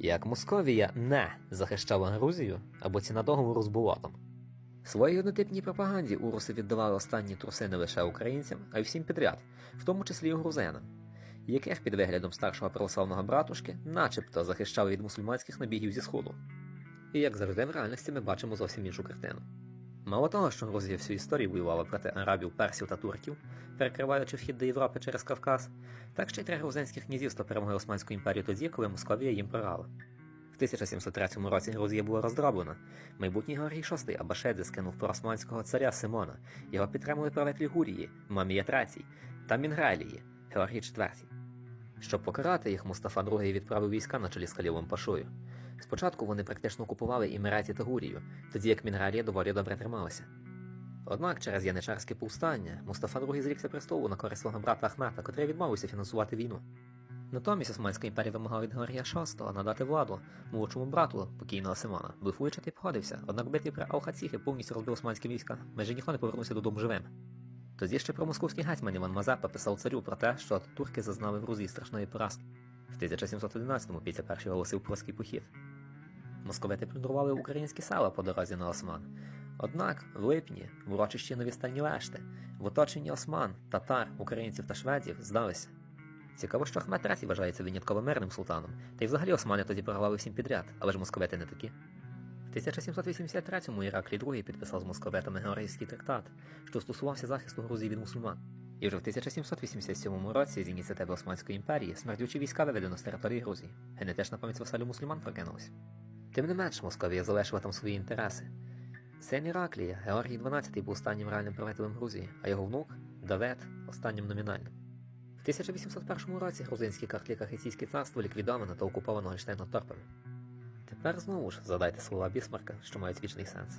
Як Московія не захищала Грузію або ціна договору з Булатом. Своїй однотипній пропаганді уруси віддавали останні труси не лише українцям, а й всім підряд, в тому числі й грузинам, яких під виглядом старшого православного братушки начебто захищали від мусульманських набігів зі сходу. І як завжди, в реальності ми бачимо зовсім іншу картину. Мало того, що Грузія всю історію воювала проти арабів, персів та турків, перекриваючи вхід до Європи через Кавказ, так ще й три грузинських князівства перемогли Османську імперію тоді, коли Московія їм програла. В 1703 році Грузія була роздроблена. Майбутній Георгій VI Абашедзе скинув про османського царя Симона. Його підтримали правителі Гурії, Мамія Трацій та Мінгралії, Георгій IV. Щоб покарати їх, Мустафа II відправив війська на чолі з Калівом Пашою. Спочатку вони практично окупували Імераті та Гурію, тоді як Мінгалія доволі добре трималася. Однак через яничарське повстання Мустафа II зрікся престолу на користь свого брата Ахмета, котрий відмовився фінансувати війну. Натомість Османська імперія вимагала від Георгія VI надати владу молодшому брату покійного Симона. Блефуючи той погодився, однак битві при Алхаціхи повністю розбив османські війська, майже ніхто не повернувся додому живим. Тоді ще про московський гетьман Іван Мазепа писав царю про те, що турки зазнали в Грузії страшної поразки. В 1711-му після першого оголосив польський похід. Московити плюндрували українські села по дорозі на Осман. Однак в липні в урочищі нові стані Лешти, в оточенні осман, татар, українців та шведів здалися. Цікаво, що Ахмед III вважається винятково мирним султаном, та й взагалі османи тоді програли всім підряд, але ж московити не такі. В 1783-му Іраклій II підписав з московитами Георгійський трактат, що стосувався захисту Грузії від мусульман. І вже в 1787 році з ініціативи Османської імперії смердючі війська виведено з території Грузії. Генетична пам'ять васалів мусульман прокинулась. Тим не менш, Московія залишила там свої інтереси. Син Іраклія, Георгій XII був останнім реальним правителем Грузії, а його внук Давид останнім номінальним. В 1801 році грузинське Картлі-Кахетійське царство ліквідовано та окуповано Гольштейн-Торпами. Тепер знову ж задайте слова Бісмарка, що мають вічний сенс.